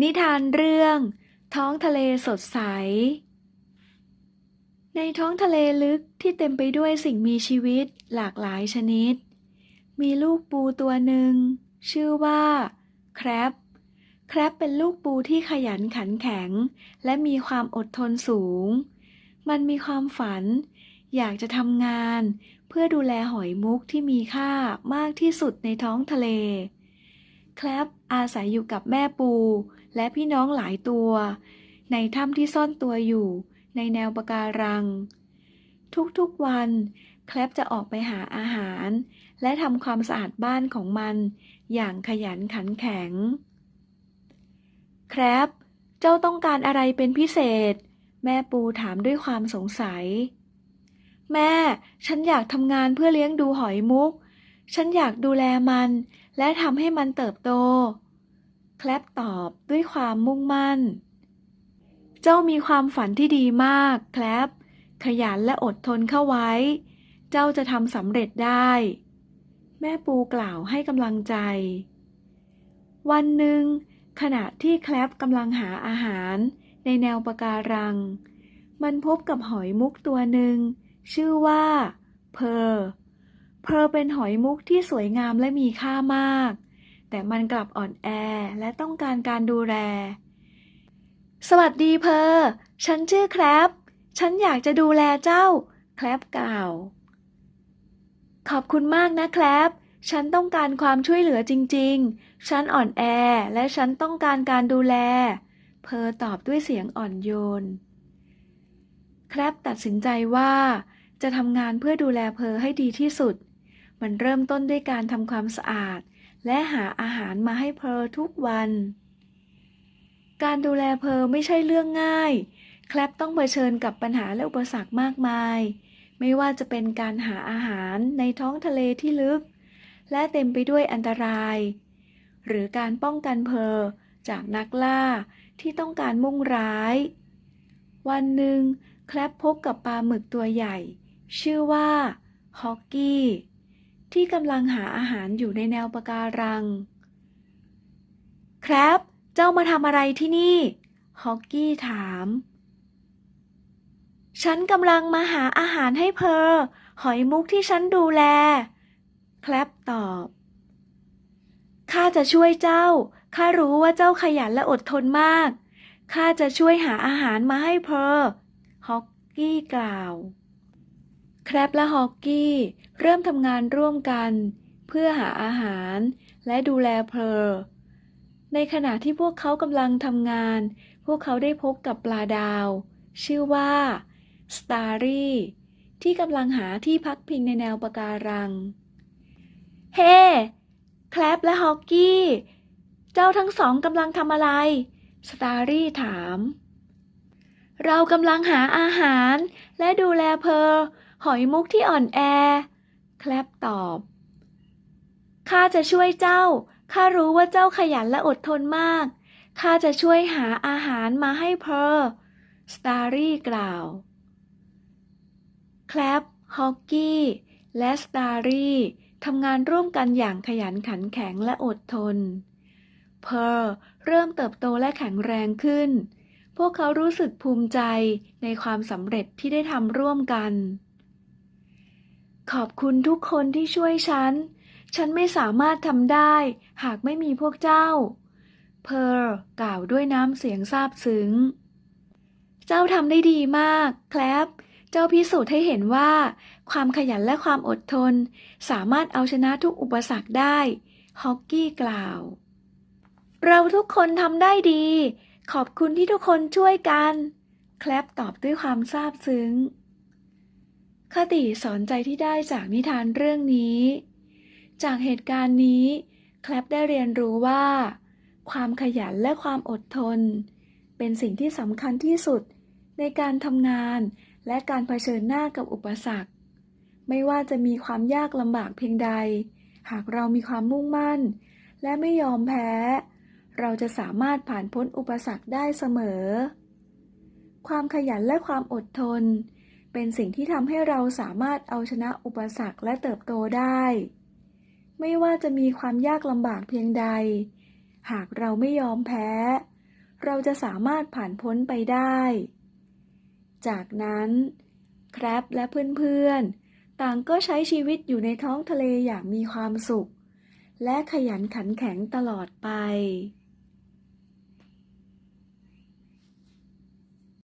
นิทานเรื่อง ท้องทะเลสดใส ในท้องทะเลลึกที่เต็มไปด้วยสิ่งมีชีวิตหลากหลายชนิด มีลูกปูตัวหนึ่ง ชื่อว่าแครบแครบเป็นลูกปูที่ขยันขันแข็ง และมีความอดทนสูง มันมีความฝัน อยากจะทำงาน เพื่อดูแลหอยมุกที่มีค่ามากที่สุดในท้องทะเล แคลบอาศัยอยู่กับแม่ปู และพี่น้องหลายตัว ในถ้ำที่ซ่อนตัวอยู่ ในแนวปะการัง ทุกๆวัน แคลบจะออกไปหาอาหาร และทำความสะอาดบ้านของมัน อย่างขยันขันแข็ง แครบเจ้าต้องการอะไรเป็นพิเศษ แม่ปูถามด้วยความสงสัย แม่ ฉันอยากทำงานเพื่อเลี้ยงดูหอยมุก ฉันอยากดูแลมัน และทำให้มันเติบโต แคลบตอบด้วยความมุ่งมั่น เจ้ามีความฝันที่ดีมาก แคลบขยันและอดทนเข้าไว้ เจ้าจะทำสำเร็จได้ แม่ปูกล่าวให้กำลังใจ วันหนึ่ง ขณะที่แคลบกำลังหาอาหาร ในแนวปะการัง มันพบกับหอยมุกตัวหนึ่ง ชื่อว่า เพอร์ เพอร์เป็นหอยมุกที่สวยงามและมีค่ามาก แต่มันกลับอ่อนแอและต้องการการดูแล สวัสดีเพอร์ฉันชื่อแคลบฉันอยากจะดูแลเจ้า แคลบกล่าว ขอบคุณมากนะแคลบฉันต้องการความช่วยเหลือจริง ๆ ฉันอ่อนแอและฉันต้องการการดูแล เพอร์ตอบด้วยเสียงอ่อนโยน แคลบตัดสินใจว่าจะทำงานเพื่อดูแลเพอให้ดีที่สุด มันเริ่มต้นด้วยการทำความสะอาด และหาอาหารมาให้เพอทุกวัน การดูแลเพอไม่ใช่เรื่องง่าย แคลบต้องเผชิญกับปัญหาและอุปสรรคมากมาย ไม่ว่าจะเป็นการหาอาหารในท้องทะเลที่ลึก และเต็มไปด้วยอันตราย หรือการป้องกันเพอจากนักล่าที่ต้องการมุ่งร้าย วันหนึ่งแคลบพบกับปลาหมึกตัวใหญ่ ชื่อว่าฮอกกี้ ที่กำลังหาอาหารอยู่ในแนวปะการังแครบเจ้ามาทำอะไรที่นี่ ฮอกกี้ถาม ฉันกำลังมาหาอาหารให้เพอหอยมุกที่ฉันดูแล แคลบตอบ ข้าจะช่วยเจ้า ข้ารู้ว่าเจ้าขยันและอดทนมาก ข้าจะช่วยหาอาหารมาให้เพอฮอกกี้กล่าว แครบและฮอกกี้ เริ่มทำงานร่วมกัน เพื่อหาอาหาร และดูแลเพลในขณะที่พวกเขากำลังทำงาน พวกเขาได้พบกับปลาดาว ชื่อว่าสตาร์รี่ที่กำลังหาที่พักพิงในแนวปะการัง เฮ้แคลบและฮอกกี้ เจ้าทั้งสองกำลังทำอะไร สตาร์รี่ถาม เรากำลังหาอาหารและดูแลเพอ หอยมุกที่อ่อนแอ แคลบตอบ ข้าจะช่วยเจ้า ข้ารู้ว่าเจ้าขยันและอดทนมาก ข้าจะช่วยหาอาหารมาให้เพอสตาร์รี่กล่าว แคลบฮอกกี้ และสตาร์รี่ทำงานร่วมกันอย่างขยันขันแข็งและอดทน เพอเริ่มเติบโตและแข็งแรงขึ้น พวกเขารู้สึกภูมิใจในความสำเร็จที่ได้ทำร่วมกัน ขอบคุณทุกคนที่ช่วยฉัน ฉันไม่สามารถทำได้ หากไม่มีพวกเจ้า เพอร์กล่าวด้วยน้ำเสียงซาบซึ้ง เจ้าทำได้ดีมาก แคลบเจ้าพิสูจน์ให้เห็นว่า ความขยันและความอดทน สามารถเอาชนะทุกอุปสรรคได้ ฮอกกี้กล่าว เราทุกคนทำได้ดี ขอบคุณที่ทุกคนช่วยกัน แคลบตอบด้วยความซาบซึ้ง คติสอนใจที่ได้จากนิทานเรื่องนี้ จากเหตุการณ์นี้ แคลบได้เรียนรู้ว่า ความขยันและความอดทน เป็นสิ่งที่สำคัญที่สุดในการทำงานและการเผชิญหน้ากับอุปสรรค ไม่ว่าจะมีความยากลำบากเพียงใด หากเรามีความมุ่งมั่น และไม่ยอมแพ้ เราจะสามารถผ่านพ้นอุปสรรคได้เสมอ ความขยันและความอดทน เป็นสิ่งที่ทำให้เราสามารถเอาชนะอุปสรรคและเติบโตได้ ไม่ว่าจะมีความยากลำบากเพียงใด หากเราไม่ยอมแพ้ เราจะสามารถผ่านพ้นไปได้ จากนั้น แครบและเพื่อนๆ ต่างก็ใช้ชีวิตอยู่ในท้องทะเลอย่างมีความสุข และขยันขันแข็งตลอดไป